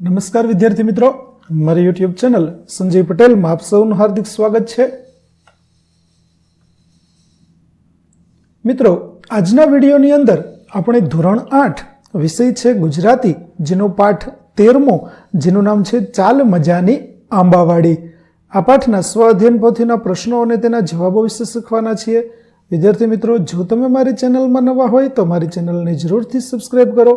નમસ્કાર વિદ્યાર્થી મિત્રો. મારી યુટ્યુબ ચેનલ સંજય પટેલમાં આપ સૌનું હાર્દિક સ્વાગત છે. મિત્રો, આજના વિડીયોની અંદર આપણે ધોરણ આઠ વિષય છે ગુજરાતી, જેનો પાઠ તેરમો, જેનું નામ છે ચાલ મજાની આંબાવાડી. આ પાઠના સ્વ અધ્યયન પોથીના પ્રશ્નો અને તેના જવાબો વિશે શીખવાના છીએ. વિદ્યાર્થી મિત્રો, જો તમે મારી ચેનલમાં નવા હોય તો મારી ચેનલને જરૂરથી સબસ્ક્રાઈબ કરો.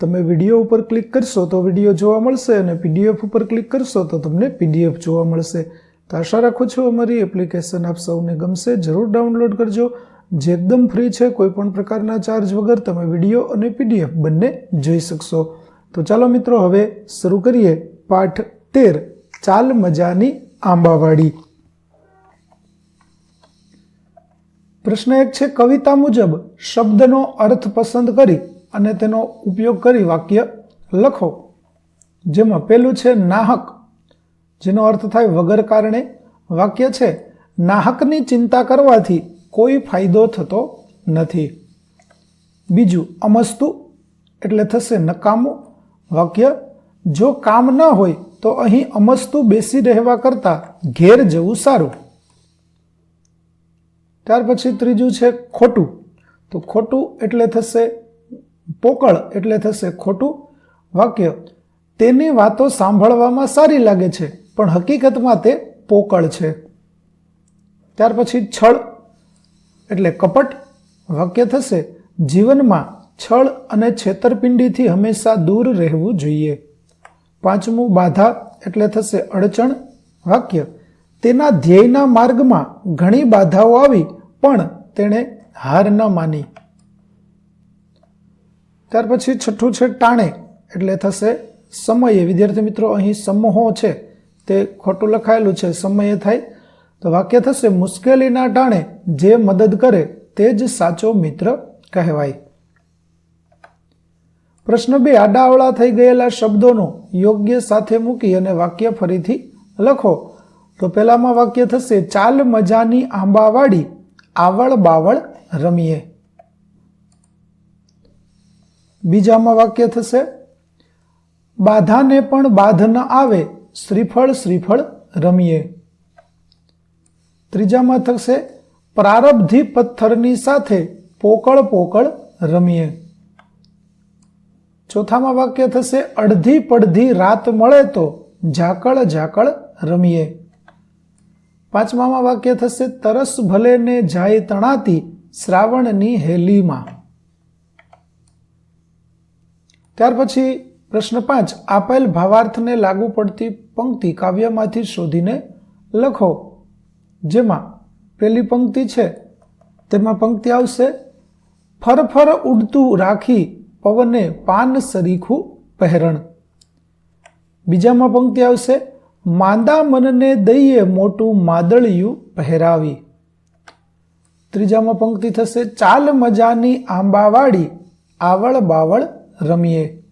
તમે વીડિયો ઉપર ક્લિક કરશો તો વીડિયો જોવા મળશે અને પીડીએફ ઉપર ક્લિક કરશો તો તમને પીડીએફ જોવા મળશે. તો આશા રાખું છું અમારી એપ્લિકેશન આપ સૌને ગમશે. જરૂર ડાઉનલોડ કરજો. જે એકદમ ફ્રી છે કોઈ પણ પ્રકારના ચાર્જ વગર તમે વીડિયો અને પીડીએફ બંને જોઈ શકશો. તો ચાલો મિત્રો, હવે શરૂ કરીએ પાઠ તેર, ચાલ મજાની આંબાવાડી. પ્રશ્ન એક છે, કવિતા મુજબ શબ્દનો અર્થ પસંદ કરી. અને તેનો ઉપયોગ કરી વાક્ય લખો, જેમાં પહેલું છે નાહક, જેનો અર્થ થાય વગર કારણે. વાક્ય છે, નાહકની ચિંતા કરવાથી કોઈ ફાયદો થતો નથી. બીજું, અમસ્તુ એટલે થશે નકામું. વાક્ય, જો કામ ન હોય તો અહીં અમસ્તુ બેસી રહેવા કરતાં ઘેર જવું સારું. ત્યાર પછી ત્રીજું છે, ખોટું તો ખોટું એટલે થશે પોકળ એટલે થશે ખોટું વાક્ય. તેની વાતો સાંભળવામાં સારી લાગે છે, પણ હકીકતમાં તે પોકળ છે. ત્યાર પછી છળ એટલે કપટ વાક્ય થશે. જીવનમાં છળ અને છેતરપિંડીથી હંમેશા દૂર રહેવું જોઈએ. પાંચમું બાધા એટલે થશે અડચણ વાક્ય. તેના ધ્યેયના માર્ગમાં ઘણી બાધાઓ આવી, પણ તેણે હાર ન માની. ત્યાર પછી છઠ્ઠું છે ટાણે. એટલે થશે સમયે. વિદ્યાર્થી મિત્રો, અહીં સમૂહો છે. તે ખોટું લખાયેલું છે. સમયે થાય. તો વાક્ય થશે, મુશ્કેલીના ટાણે જે મદદ કરે તે જ સાચો મિત્ર કહેવાય. પ્રશ્ન બે આડાવળા થઈ ગયેલા શબ્દોનો યોગ્ય સાથે મૂકી અને વાક્ય ફરીથી લખો. તો પહેલામાં વાક્ય થશે, ચાલ મજાની આંબાવાડી, આવળ બાવળ રમીએ. બીજામાં વાક્ય થશે, બાધાને પણ બાધ ન આવે, શ્રીફળ શ્રીફળ રમીએ. ત્રીજામાં થશે, પ્રારબ્ધિ પથ્થરની સાથે પોકળ પોકળ રમીએ. ચોથામાં વાક્ય થશે, અડધી પડધી રાત મળે તો ઝાકળ ઝાકળ રમીએ. પાંચમામાં વાક્ય થશે, તરસ ભલે ને જાય તણાતી શ્રાવણની હેલીમાં. ત્યાર પછી પ્રશ્ન પાંચ, આપેલ ભાવાર્થને લાગુ પડતી પંક્તિ કાવ્યમાંથી શોધીને લખો. જેમાં પેલી પંક્તિ છે, તેમાં પંક્તિ આવશે, ફરફર ઉડતું રાખી પવને પાન સરીખું પહેરણ. બીજામાં પંક્તિ આવશે, માંદા મનને દઈએ મોટું માદળિયું પહેરાવી. ત્રીજામાં પંક્તિ થશે, ચાલ મજાની આંબાવાડી, આવળ બાવળ રમીએ.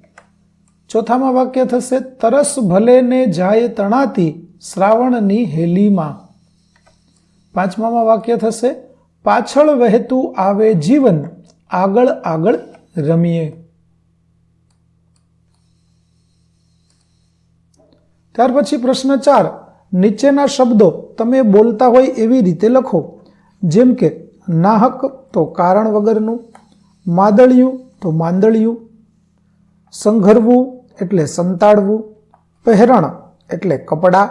ચોથામાં વાક્ય થશે, તરસ ભલે ને જાય તણાતી શ્રાવણની હેલીમાં. પાંચમામાં વાક્ય થશે, પાછળ વહેતું આવે જીવન, આગળ આગળ રમીએ. ત્યાર પછી પ્રશ્ન ચાર, નીચેના શબ્દો તમે બોલતા હોય એવી રીતે લખો. જેમ કે, નાહક તો કારણ વગરનું, માદળિયું તો માંદળિયું સંઘરવું એટલે સંતાડવું, પહેરણ એટલે કપડાં,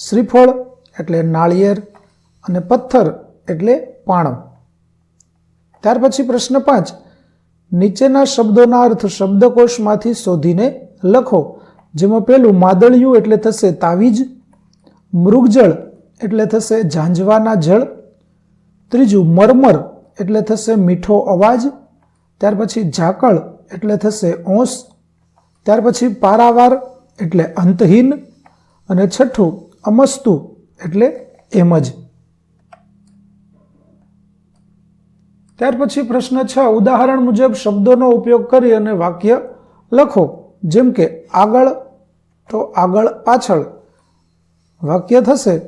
શ્રીફળ એટલે નાળિયેર અને પથ્થર એટલે પાણમ. ત્યાર પછી પ્રશ્ન પાંચ, નીચેના શબ્દોના અર્થ શબ્દકોશમાંથી શોધીને લખો, જેમાં પેલું માદળિયું એટલે થશે તાવીજ, મૃગજળ એટલે થશે ઝાંઝવાના જળ, ત્રીજું મરમર એટલે થશે મીઠો અવાજ, ત્યાર પછી ઝાકળ એટલે થશે ઓંસ. ત્યાર પછી પારાવાર એટલે અંતહીન અને છઠ્ઠું અમસ્તુ એટલે એમ જ ત્યાર પછી પ્રશ્ન છ, ઉદાહરણ મુજબ શબ્દોનો ઉપયોગ કરી અને વાક્ય લખો. જેમ કે આગળ, તો આગળ પાછળ. વાક્ય થશે,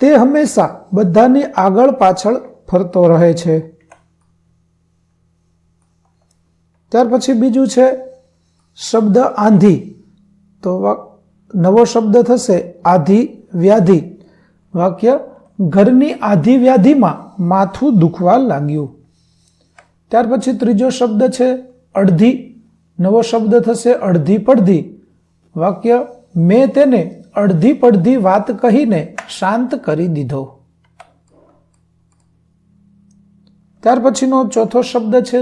તે હંમેશા બધાની આગળ પાછળ ફરતો રહે છે. ત્યાર પછી બીજું છે શબ્દ આંધી. તો નવો શબ્દ થશે આધી વ્યાધિ વાક્ય, ઘરની આધી વ્યાધિમાં માથું દુખવા લાગ્યું. ત્યાર પછી ત્રીજો શબ્દ છે અડધી. નવો શબ્દ થશે અડધી પડધી. વાક્ય, મેં તેને અડધી પડધી વાત કહીને શાંત કરી દીધો. ત્યાર પછીનો ચોથો શબ્દ છે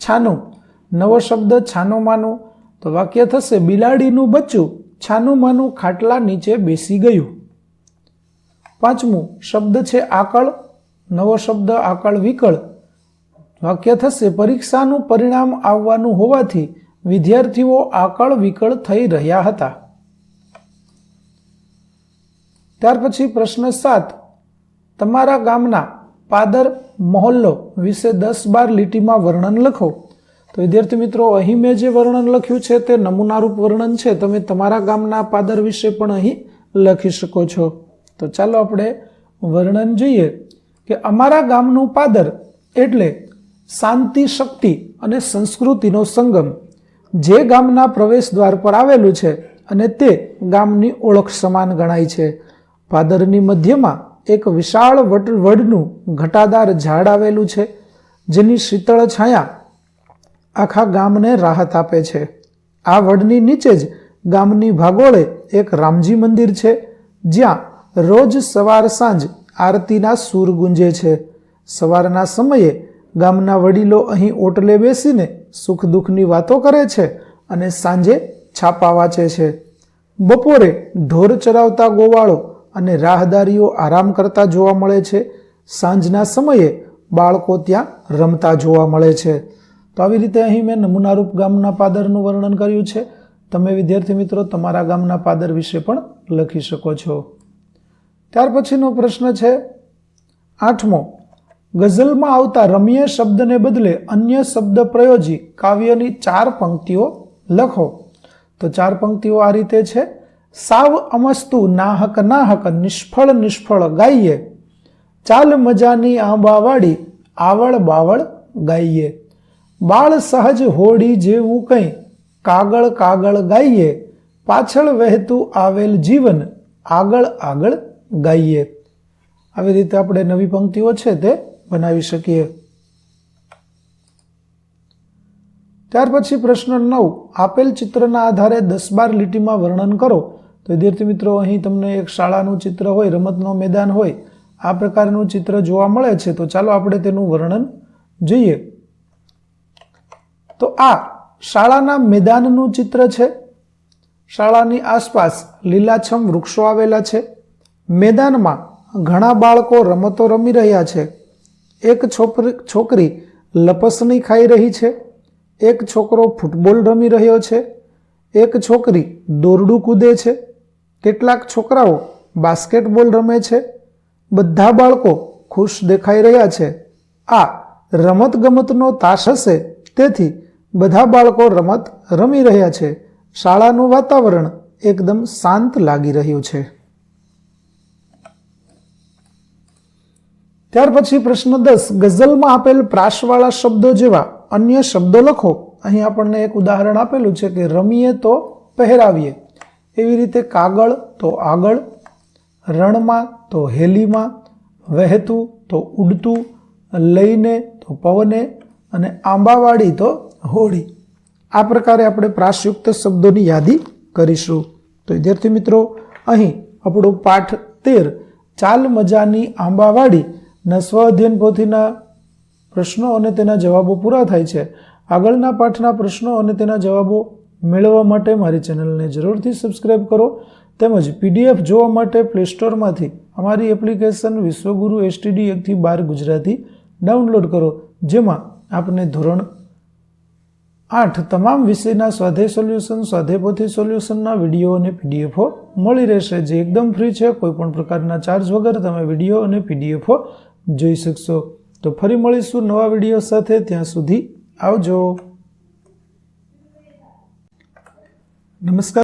છાનું. નવો શબ્દ છાનો માનું, તો વાક્ય થશે, બિલાડીનું બચ્ચું છાનું માનું, ખાટલા નીચે બેસી ગયું. પાંચમું શબ્દ છે આકળ, નવો શબ્દ આકળ વિકળ. વાક્ય થશે, પરીક્ષાનું પરિણામ આવવાનું હોવાથી વિદ્યાર્થીઓ આકળ વિકળ થઈ રહ્યા હતા. ત્યાર પછી પ્રશ્ન સાત, તમારા ગામના પાદર, મહોલ્લો વિશે દસ બાર લીટીમાં વર્ણન લખો. તો વિદ્યાર્થી મિત્રો, અહીં મેં જે વર્ણન લખ્યું છે તે નમૂનારૂપ વર્ણન છે. તમે તમારા ગામના પાદર વિશે પણ અહીં લખી શકો છો. તો ચાલો આપણે વર્ણન જોઈએ કે અમારા ગામનું પાદર એટલે શાંતિ, શક્તિ અને સંસ્કૃતિનો સંગમ. જે ગામના પ્રવેશ દ્વાર પર આવેલું છે અને તે ગામની ઓળખ સમાન ગણાય છે. પાદરની મધ્યમાં એક વિશાળ વટ, વડનું ઘટાદાર ઝાડ આવેલું છે, જેની શીતળ છાયા આખા ગામને રાહત આપે છે. આ વડની નીચે જ ગામની ભાગોળે એક રામજી મંદિર છે, જ્યાં રોજ સવાર સાંજ આરતીના સૂર ગુંજે છે. સવારના સમયે ગામના વડીલો અહીં ઓટલે બેસીને સુખ દુઃખની વાતો કરે છે અને સાંજે છાપા વાંચે છે. બપોરે ઢોર ચરાવતા ગોવાળો અને રાહદારીઓ આરામ કરતા જોવા મળે છે. સાંજના સમયે બાળકો ત્યાં રમતા જોવા મળે છે. તો આવી રીતે અહીં મેં નમૂનારૂપ ગામના પાદરનું વર્ણન કર્યું છે. તમે વિદ્યાર્થી મિત્રો, તમારા ગામના પાદર વિશે પણ લખી શકો છો. ત્યાર પછીનો પ્રશ્ન છે, આઠમો, ગઝલમાં આવતા રમ્ય શબ્દને બદલે અન્ય શબ્દ પ્રયોજી કાવ્યની ચાર પંક્તિઓ લખો. તો ચાર પંક્તિઓ આ રીતે છે. સાવ અમસ્તુ નાહક નાહક નિષ્ફળ નિષ્ફળ ગાઈએ. ચાલ મજાની આંબાવાળી, આવળ બાવળ ગાઈએ. બાળ સહજ હોડી જેવું કંઈ. કાગળ કાગળ ગાઈએ, પાછળ વહેતું આવેલ જીવન આગળ આગળ ગાઈએ. આવી રીતે આપણે નવી પંક્તિઓ છે તે બનાવી શકીએ. ત્યાર પછી પ્રશ્ન નવ. આપેલ ચિત્રના આધારે દસ બાર લીટીમાં વર્ણન કરો. તો વિદ્યાર્થી મિત્રો, અહીં તમને એક શાળાનું ચિત્ર હોય, રમતનો મેદાન હોય, આ પ્રકારનું ચિત્ર જોવા મળે છે. તો ચાલો આપણે તેનું વર્ણન જોઈએ. તો આ શાળાના મેદાનનું ચિત્ર છે. શાળાની આસપાસ લીલાછમ વૃક્ષો આવેલા છે. મેદાનમાં ઘણા બાળકો રમતો રમી રહ્યા છે. એક છોકરી છોકરી લપસણી ખાઈ રહી છે. એક છોકરો ફૂટબોલ રમી રહ્યો છે. એક છોકરી દોરડું કૂદે છે. કેટલાક છોકરાઓ બાસ્કેટબોલ રમે છે. બધા બાળકો ખુશ દેખાઈ રહ્યા છે. આ રમતગમતનો તાશ હશે, તેથી બધા બાળકો રમત રમી રહ્યા છે. શાળાનું વાતાવરણ એકદમ શાંત લાગી રહ્યું છે. ત્યાર પછી પ્રશ્ન દસ, ગઝલમાં આપેલ પ્રાસવાળા શબ્દો જેવા અન્ય શબ્દો લખો. અહીં આપણને એક ઉદાહરણ આપેલું છે કે રમીએ તો પહેરાવીએ. એવી રીતે કાગળ તો આગળ, રણમાં તો હેલીમાં, વહેતું તો ઉડતું, લઈને તો પવને, અને આંબાવાડી તો હોળી. આ પ્રકારે આપણે પ્રાસયુક્ત શબ્દોની યાદી કરીશું. તો વિદ્યાર્થી મિત્રો, અહીં આપણો પાઠ તેર, ચાલ મજાની આંબાવાડી ના સ્વ અધ્યયન પોથીના પ્રશ્નો અને તેના જવાબો પૂરા થાય છે. આગળના પાઠના પ્રશ્નો અને તેના જવાબો મેળવવા માટે મારી ચેનલને જરૂરથી સબસ્ક્રાઈબ કરો. તેમજ પીડીએફ જોવા માટે પ્લે સ્ટોરમાંથી અમારી એપ્લિકેશન વિશ્વગુરુ એસટીડી એકથી બાર ગુજરાતી ડાઉનલોડ કરો, જેમાં આપને ધોરણ આઠ તમામ વિષયના સ્વાધ્યાય સોલ્યુશન સ્વાધ્યાય પોથી સોલ્યુશનના વીડિયો અને પીડીએફો મળી રહેશે. જે એકદમ ફ્રી છે કોઈ પણ પ્રકારના ચાર્જ વગર તમે વીડિયો અને પીડીએફો જોઈ શકશો. તો ફરી મળીશું નવા વીડિયો સાથે. ત્યાં સુધી આવજો. નમસ્કાર.